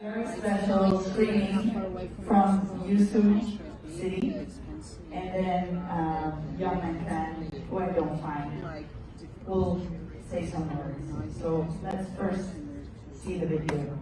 very special screening from Yusu City, and then um, Young and Fan, who I don't find, will say some words. So let's first see the video.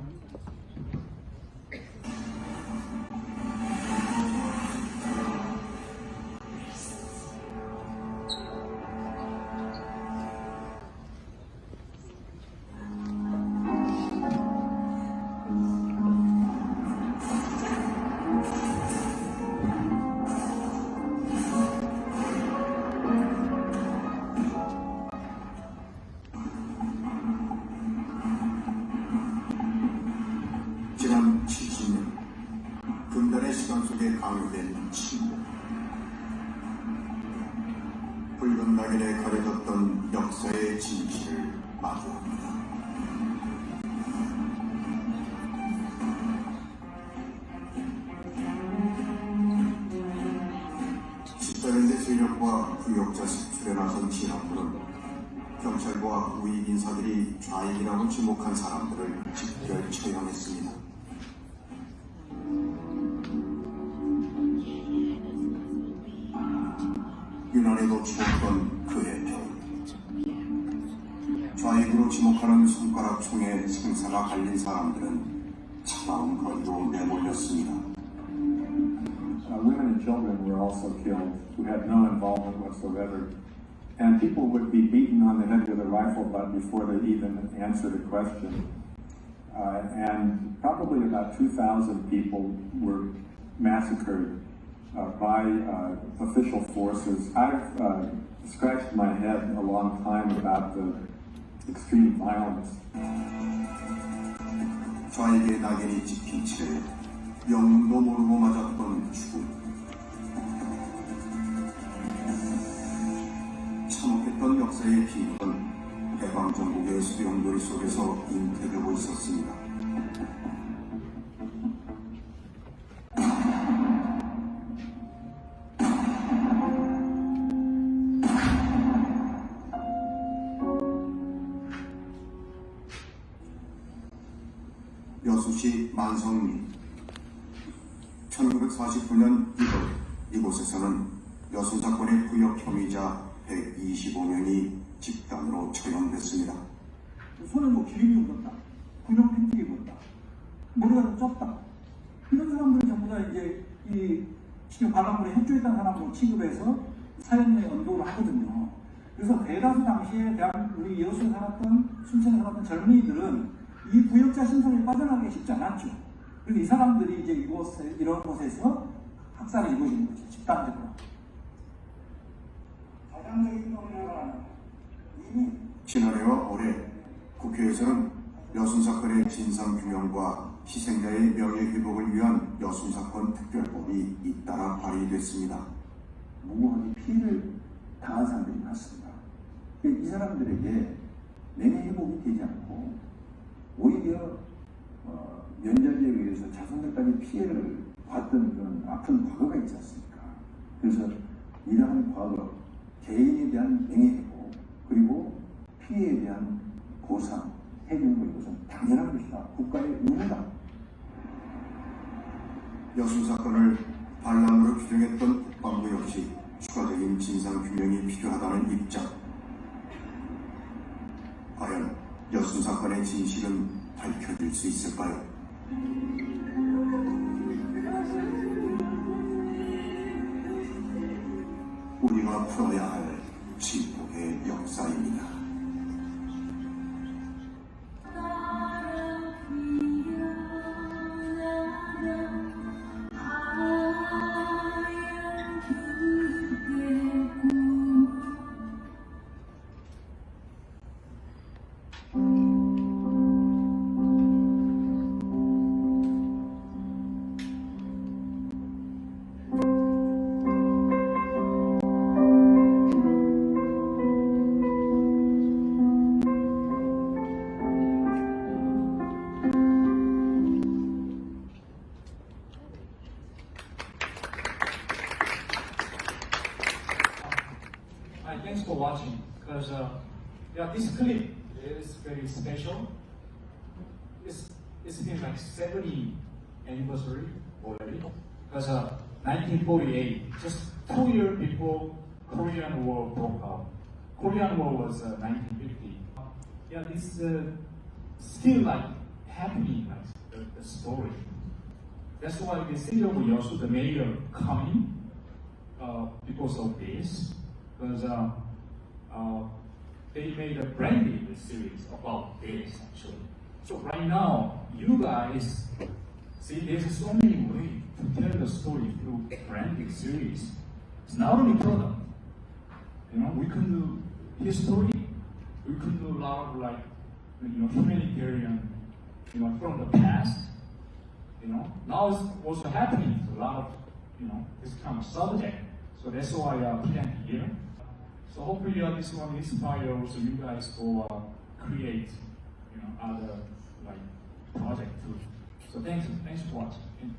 분단의 시간 속에 강요된 친구 붉은 낙인에 가려졌던 역사의 진실을 마주합니다. 집단연대 세력과 부역자 색출에 나선 진압부는 경찰과 우익 인사들이 좌익이라고 지목한 사람들을 집결 처형했습니다. 유난히도 추웠던 그의 편. 좌익으로 지목하는 손가락 총에 생사가 갈린 사람들은 차가운 거리로 내몰렸습니다. Uh, women and children were also killed who had no involvement whatsoever. And people would be beaten on the head with a rifle butt before they even answered a question. Uh, and probably about 2,000 people were massacred uh, by uh, official forces. I've uh, scratched my head a long time about the extreme violence 좌익의 낙인이 찍힌 채 영웅도 모르고 맞았던 죽음. 참혹했던 역사의 비극은 해방정국의 수용돌이 속에서 잉태되고 있었습니다. 여수시 만성리 1949년 1월 이곳에서는 여수 사건의 구역 혐의자 125명이 집단으로 처형됐습니다. 손에 뭐 기름이 묻었다. 구명 팬티에 묻었다. 머리가 좀 쪘다. 이런 사람들은 전부 다 이제 이 지금 관람물에 협조했다는 사람으로 취급해서 사형에 연도를 하거든요. 그래서 대다수 당시에 대한 우리 여수에 살았던 순천에 살았던 젊은이들은 이 부역자 신상에 빠져나가기 쉽지 않았죠. 그래서 이 사람들이 이제 이곳에 이런 곳에서 학살이 이루어지는 거죠. 집단적으로. 가장적인 동료가 이미 지난해와 올해 국회에서는 여순 사건의 진상 규명과 희생자의 명예 회복을 위한 여순 사건 특별법이 잇따라 발의됐습니다. 무고하게 피해를 당한 사람들이 많습니다. 근데 이 사람들에게 명예 회복이 되지 않고 오히려 어, 면접에 의해서 자손들까지 피해를 봤던 그런 아픈 과거가 있지 않습니까? 그래서 이러한 과거, 개인에 대한 명예회복 그리고 피해에 대한 보상, 해주는 것은 당연한 것이다. 국가의 의무다. 여순 사건을 반란으로 규정했던 국방부 역시 추가적인 진상 규명이 필요하다는 입장. 과연 여순 사건의 진실은 밝혀질 수 있을까요? 우리가 풀어야 할 진폭의 역사입니다. Hi, thanks for watching. Because uh, yeah, this clip is very special. It's, it's been like 70 anniversary already. Because uh, 1948, just two years before Korean War broke out. Korean War was uh, 1950. Yeah, this uh, still like happening, like the, the story. That's why the city of Yosu, the mayor, coming uh, because of this, because uh, uh, they made a branded series about this actually. So right now, you guys see there's so many ways to tell the story through branded series. It's not only product. You know, we can do history, we can do a lot of like, you know, humanitarian, you know, from the past. You know, now it's also happening a lot of, you know, this kind of subject. So that's why I uh, plan here. So hopefully uh, this one inspire also you guys to uh, create, you know, other like project too. So thanks, thanks for watching.